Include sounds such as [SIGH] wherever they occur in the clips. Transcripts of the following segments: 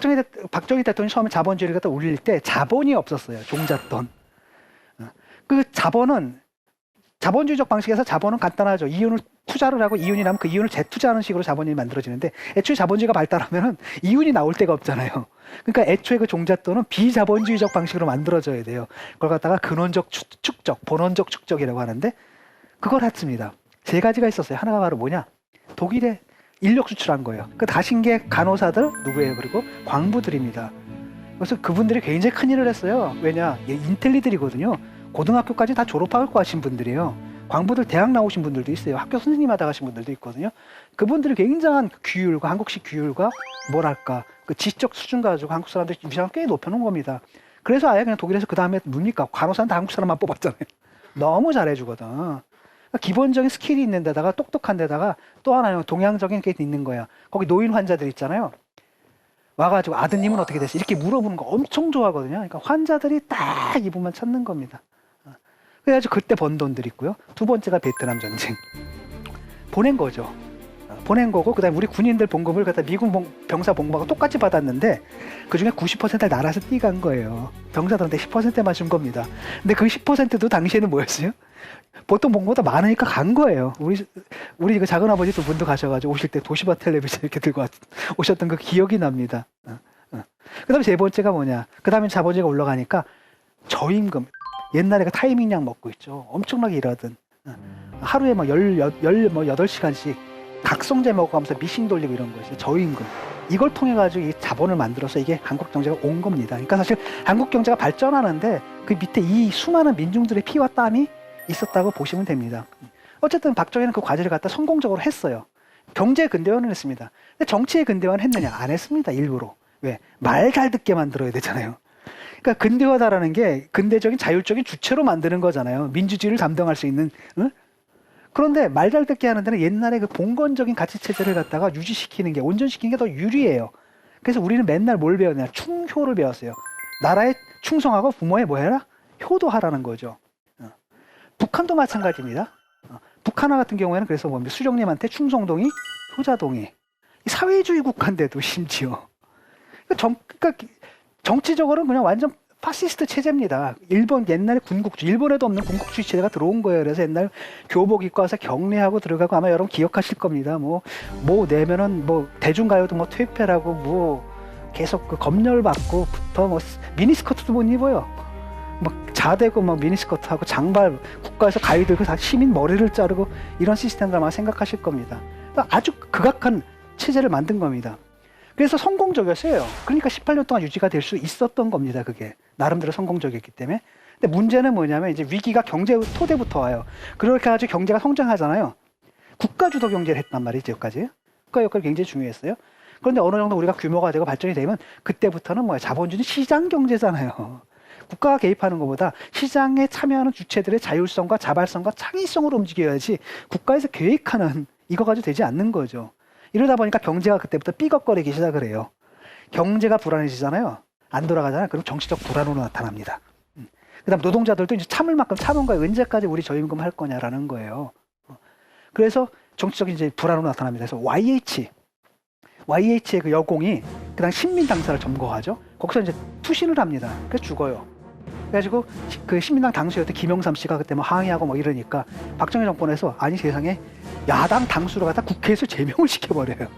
박정희, 대, 박정희 대통령이 처음에 자본주의를 갖다 올릴 때 자본이 없었어요. 종잣돈. 어. 그 자본은 자본주의적 방식에서 자본은 간단하죠. 이윤을 투자를 하고 이윤이 나면 그 이윤을 재투자하는 식으로 자본이 만들어지는데 애초에 자본주의가 발달하면은 이윤이 나올 데가 없잖아요. 그러니까 애초에 그 종잣돈은 비자본주의적 방식으로 만들어져야 돼요. 그걸 갖다가 근원적 축- 축적, 본원적 축적이라고 하는데 그걸 했습니다. 세 가지가 있었어요. 하나가 바로 뭐냐? 독일에 인력 수출한 거예요. 그 다신 게 간호사들 누구예요? 그리고 광부들입니다. 그래서 그분들이 굉장히 큰 일을 했어요. 왜냐? 얘 인텔리들이거든요. 고등학교까지 다 졸업하고 하신 분들이에요. 광부들 대학 나오신 분들도 있어요. 학교 선생님 하다 가신 분들도 있거든요. 그분들이 굉장한 규율과 한국식 규율과 뭐랄까 그 지적 수준 가지고 한국 사람들 위상을 꽤 높여놓은 겁니다. 그래서 아예 그냥 독일에서 그 다음에 뭡니까 간호사는 다 한국 사람만 뽑았잖아요. [LAUGHS] 너무 잘해주거든. 그러니까 기본적인 스킬이 있는 데다가 똑똑한 데다가 또 하나는 동양적인 게 있는 거야. 거기 노인 환자들 있잖아요. 와가지고 아드님은 어떻게 됐어? 이렇게 물어보는 거 엄청 좋아하거든요. 그러니까 환자들이 딱 이분만 찾는 겁니다. 어. 그래가지고 그때 번 돈들 있고요. 두 번째가 베트남 전쟁. 보낸 거죠. 어, 보낸 거고 그다음에 우리 군인들 봉급을 갖다 미군 봉- 병사 봉급하고 똑같이 받았는데 그 중에 90%를 나라에서 띠간 거예요. 병사들한테 10%만 준 겁니다. 근데 그 10%도 당시에는 뭐였어요? 보통 봉급보다 많으니까 간 거예요. 우리 우리 그 작은 아버지 두 분도 가셔가지고 오실 때 도시바 텔레비전 이렇게 들고 왔- 오셨던 그 기억이 납니다. 어, 어. 그다음에 세 번째가 뭐냐? 그다음에 자본주의가 올라가니까 저임금. 옛날에 그 타이밍약 먹고 있죠. 엄청나게 일하던 어. 하루에 막열열뭐 여덟 시간씩 각성제 먹어가면서 미싱 돌리고 이런 거 있어요. 저임금. 이걸 통해 가지고 이 자본을 만들어서 이게 한국 경제가 온 겁니다. 그러니까 사실 한국 경제가 발전하는데 그 밑에 이 수많은 민중들의 피와 땀이 있었다고 보시면 됩니다. 어쨌든 박정희는 그 과제를 갖다 성공적으로 했어요. 경제 근대화는 했습니다. 근데 정치의 근대화는 했느냐? 안 했습니다. 일부러. 왜? 말 잘 듣게 만들어야 되잖아요. 그러니까 근대화다라는 게 근대적인 자율적인 주체로 만드는 거잖아요. 민주주의를 담당할 수 있는. 응? 그런데 말 잘 듣게 하는 데는 옛날에 그 봉건적인 가치 체제를 갖다가 유지시키는 게 온전시키는 게 더 유리해요. 그래서 우리는 맨날 뭘 배웠냐? 충효를 배웠어요. 나라에 충성하고 부모에 뭐 해라? 효도하라는 거죠. 어. 북한도 마찬가지입니다. 어. 북한 같은 경우에는 그래서 뭡니까? 수령님한테 충성동의 효자동의 이 사회주의 국가인데도 [LAUGHS] 심지어 그러니까 정, 그러니까 정치적으로는 그냥 완전 파시스트 체제입니다. 일본 옛날에 군국주, 일본에도 없는 군국주의 체제가 들어온 거예요. 그래서 옛날 교복 입고 와서 경례하고 들어가고 아마 여러분 기억하실 겁니다. 뭐, 뭐 내면은 뭐 대중가요도 뭐 퇴폐라고 뭐 계속 그 검열 받고부터 뭐 미니스커트도 못 입어요. 막 자대고 막 미니스커트하고 장발 국가에서 가위 들고 다 시민 머리를 자르고 이런 시스템들 아마 생각하실 겁니다. 그러니까 아주 극악한 체제를 만든 겁니다. 그래서 성공적이었어요. 그러니까 18년 동안 유지가 될 수 있었던 겁니다. 그게 나름대로 성공적이었기 때문에. 근데 문제는 뭐냐면 이제 위기가 경제 토대부터 와요. 그렇게 해가지고 경제가 성장하잖아요. 국가 주도 경제를 했단 말이죠, 여기까지. 국가 역할이 굉장히 중요했어요. 그런데 어느 정도 우리가 규모가 되고 발전이 되면 그때부터는 뭐야 자본주의 시장 경제잖아요. 국가가 개입하는 것보다 시장에 참여하는 주체들의 자율성과 자발성과 창의성으로 움직여야지 국가에서 계획하는 이거 가지고 되지 않는 거죠. 이러다 보니까 경제가 그때부터 삐걱거리기 시작을 해요. 경제가 불안해지잖아요. 안 돌아가잖아요. 그럼 정치적 불안으로 나타납니다. 음. 그다음 노동자들도 이제 참을 만큼 참은 거예요. 언제까지 우리 저임금 할 거냐라는 거예요. 어. 그래서 정치적인 이제 불안으로 나타납니다. 그래서 YH, YH의 그 여공이 그다음 신민 당사를 점거하죠. 거기서 이제 투신을 합니다. 그래서 죽어요. 그래가지고 시- 그 신민당 당수였던 김영삼 씨가 그때 뭐 항의하고 뭐 이러니까 박정희 정권에서 아니 세상에 야당 당수로 갖다 국회에서 제명을 시켜버려요.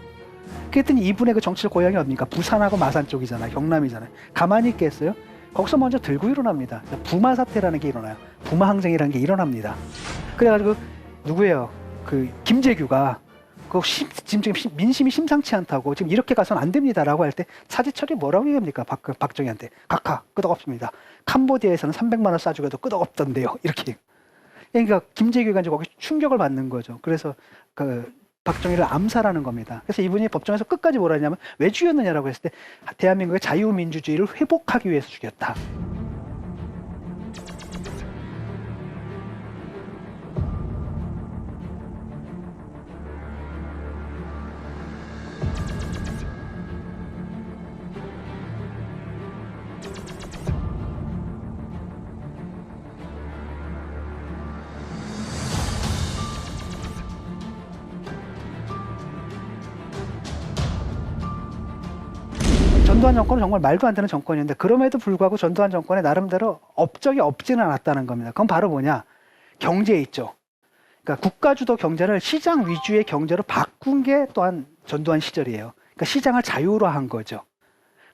그랬더니 이분의 그 정치적 고향이 어딥니까? 부산하고 마산 쪽이잖아요. 경남이잖아요. 가만히 있겠어요? 거기서 먼저 들고 일어납니다. 부마 사태라는 게 일어나요. 부마 항쟁이라는 게 일어납니다. 그래가지고 누구예요? 그 김재규가 그 심, 지금 심- 민심이 심상치 않다고 지금 이렇게 가서는 안 됩니다라고 할 때 차지철이 뭐라고 얘기합니까? 박, 박정희한테 각하 끄덕없습니다. 캄보디아에서는 300만 원 쏴주고도 끄덕없던데요. [LAUGHS] 이렇게. 그러니까 김재규가 이제 거기 충격을 받는 거죠. 그래서 그 박정희를 암살하는 겁니다. 그래서 이분이 법정에서 끝까지 뭐라 했냐면 왜 죽였느냐라고 했을 때 대한민국의 자유민주주의를 회복하기 위해서 죽였다. 전두환 정권은 정말 말도 안 되는 정권이었는데 그럼에도 불구하고 전두환 정권에 나름대로 업적이 없지는 않았다는 겁니다. 그건 바로 뭐냐? 경제에 있죠. 그러니까 국가 주도 경제를 시장 위주의 경제로 바꾼 게 또한 전두환 시절이에요. 그러니까 시장을 자유화한 거죠.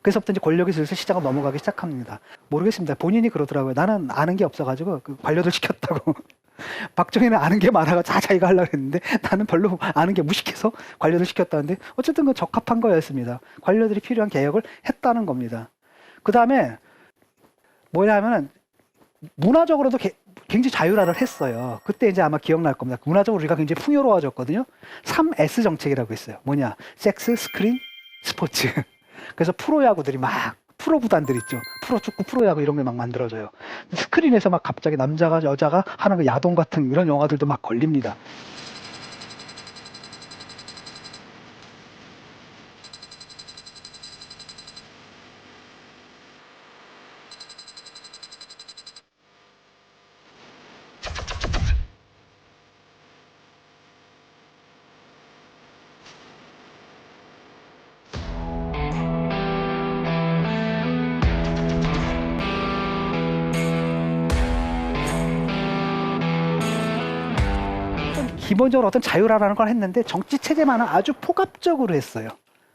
그래서부터 이제 권력이 슬슬 시장으로 넘어가기 시작합니다. 모르겠습니다. 본인이 그러더라고요. 나는 아는 게 없어가지고 그 관료들 시켰다고. [LAUGHS] 박정희는 아는 게 많아가 다 자기가 하려고 했는데 나는 별로 아는 게 무식해서 관료들 시켰다는데 어쨌든 그 적합한 거였습니다. 관료들이 필요한 개혁을 했다는 겁니다. 그 다음에 뭐냐면은 문화적으로도 개- 굉장히 자율화를 했어요. 그때 이제 아마 기억날 겁니다. 문화적으로 우리가 굉장히 풍요로워졌거든요. 3S 정책이라고 있어요. 뭐냐? 섹스, 스크린, 스포츠. [LAUGHS] 그래서 프로야구들이 막 프로 구단들 있죠. 프로 축구, 프로 야구 이런 게 막 만들어져요. 스크린에서 막 갑자기 남자가 여자가 하는 그 야동 같은 이런 영화들도 막 걸립니다. 기본적으로 어떤 자율화라는 걸 했는데 정치 체제만은 아주 포괄적으로 했어요.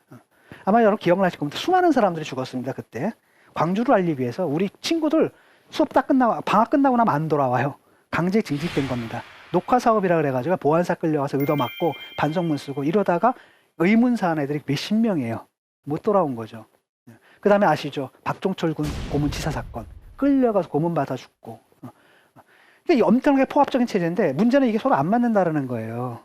어. 아마 여러분 기억나실 겁니다. 수많은 사람들이 죽었습니다. 그때 광주를 알리기 위해서 우리 친구들 수업 다 끝나고 방학 끝나고 나면 안 돌아와요. 강제 징집된 겁니다. 녹화 사업이라 그래가지고 보안사 끌려가서 의도 맞고 반성문 쓰고 이러다가 의문사한 애들이 몇십 명이에요. 못 돌아온 거죠. 그 다음에 아시죠? 박종철 군 고문치사 사건 끌려가서 고문 받아 죽고 어. 이게 엄청나게 포괄적인 체제인데 문제는 이게 서로 안 맞는다라는 거예요.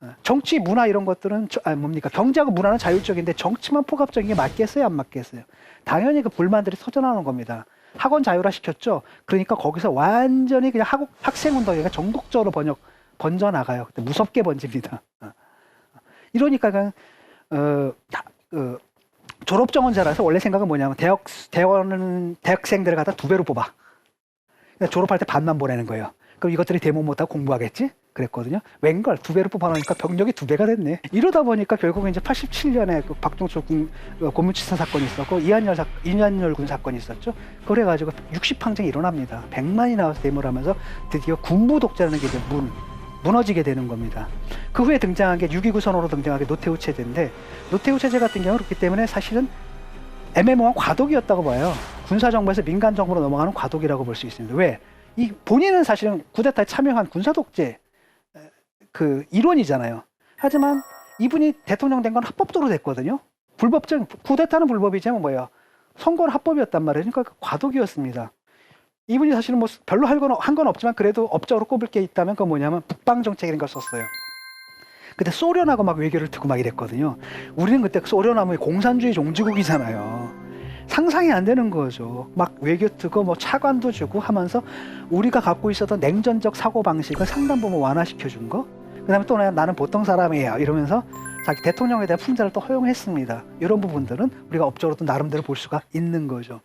어, 정치, 문화 이런 것들은 저- 아, 뭡니까 경제하고 문화는 자율적인데 정치만 포괄적인 게 맞겠어요, 안 맞겠어요? 당연히 그 불만들이 터져나오는 겁니다. 학원 자율화 시켰죠. 그러니까 거기서 완전히 그냥 학, 학생 운동이 전국적으로 번역 번져 나가요. 무섭게 번집니다. 어. 이러니까 그냥 어, 다- 어, 졸업 정원자라서 원래 생각은 뭐냐면 대학 대원은 대학생들을 갖다 두 배로 뽑아. 졸업할 때 반만 보내는 거예요. 그럼 이것들이 대모 못하고 공부하겠지? 그랬거든요. 웬걸 두 배로 뽑아놓으니까 병력이 두 배가 됐네. 이러다 보니까 결국 이제 87년에 그 박종철 군 어, 고문치사 사건이 있었고 이한열 사, 이한열 군 사건이 있었죠. 그래가지고 60항쟁이 일어납니다. 100만이 나와서 데모를 하면서 드디어 군부 독재라는 게 이제 문 무너지게 되는 겁니다. 그 후에 등장한 게 6.29 선호로 등장한 게 노태우 체제인데 노태우 체제 같은 경우는 그렇기 때문에 사실은 애매모호한 과도기였다고 봐요. 군사 정부에서 민간 정부로 넘어가는 과도기라고 볼 수 있습니다. 왜? 이 본인은 사실은 쿠데타에 참여한 군사 독재 에, 그 일원이잖아요. 하지만 이분이 대통령 된 건 합법적으로 됐거든요. 불법적 쿠데타는 불법이지만 뭐예요? 선거는 합법이었단 말이에요. 그러니까 그 과도기였습니다. 이분이 사실은 뭐 별로 한건 없지만 그래도 업적으로 꼽을 게 있다면 그건 뭐냐면 북방 정책이라는 걸 썼어요. 그때 소련하고 막 외교를 트고 막 이랬거든요. 우리는 그때 소련하면 공산주의 종지국이잖아요. 상상이 안 되는 거죠. 막 외교 트고 뭐 차관도 주고 하면서 우리가 갖고 있었던 냉전적 사고 방식을 상당 부분 완화시켜 준 거. 그다음에 또 나- 나는 보통 사람이에요. 이러면서 자기 대통령에 대한 풍자를 또 허용했습니다. 이런 부분들은 우리가 업적으로 또 나름대로 볼 수가 있는 거죠.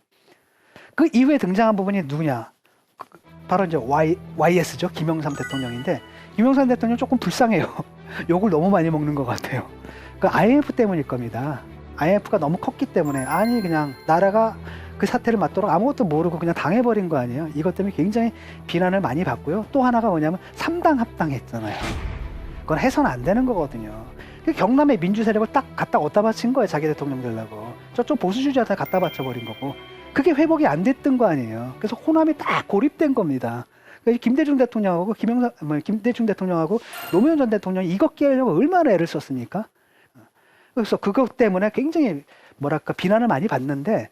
그 이후에 등장한 부분이 누구냐? 그- 바로 이제 Y, YS죠. 김영삼 대통령인데 김영삼 대통령 조금 불쌍해요. [LAUGHS] 욕을 너무 많이 먹는 것 같아요. 그 IMF 때문일 겁니다. IMF가 너무 컸기 때문에 아니 그냥 나라가 그 사태를 맞도록 아무것도 모르고 그냥 당해버린 거 아니에요. 이것 때문에 굉장히 비난을 많이 받고요. 또 하나가 뭐냐면 삼당 합당했잖아요. 그건 해서는 안 되는 거거든요. 그 경남의 민주 세력을 딱 갖다 얻다 바친 거예요. 자기 대통령 되려고. 저쪽 보수주의자한테 갖다 바쳐버린 거고. 그게 회복이 안 됐던 거 아니에요. 그래서 호남이 딱 고립된 겁니다. 그러니까 이 김대중 대통령하고 김영삼, 뭐 김대중 대통령하고 노무현 전 대통령이 이거 깨려고 얼마나 애를 썼습니까? 그래서 그것 때문에 굉장히 뭐랄까 비난을 많이 받는데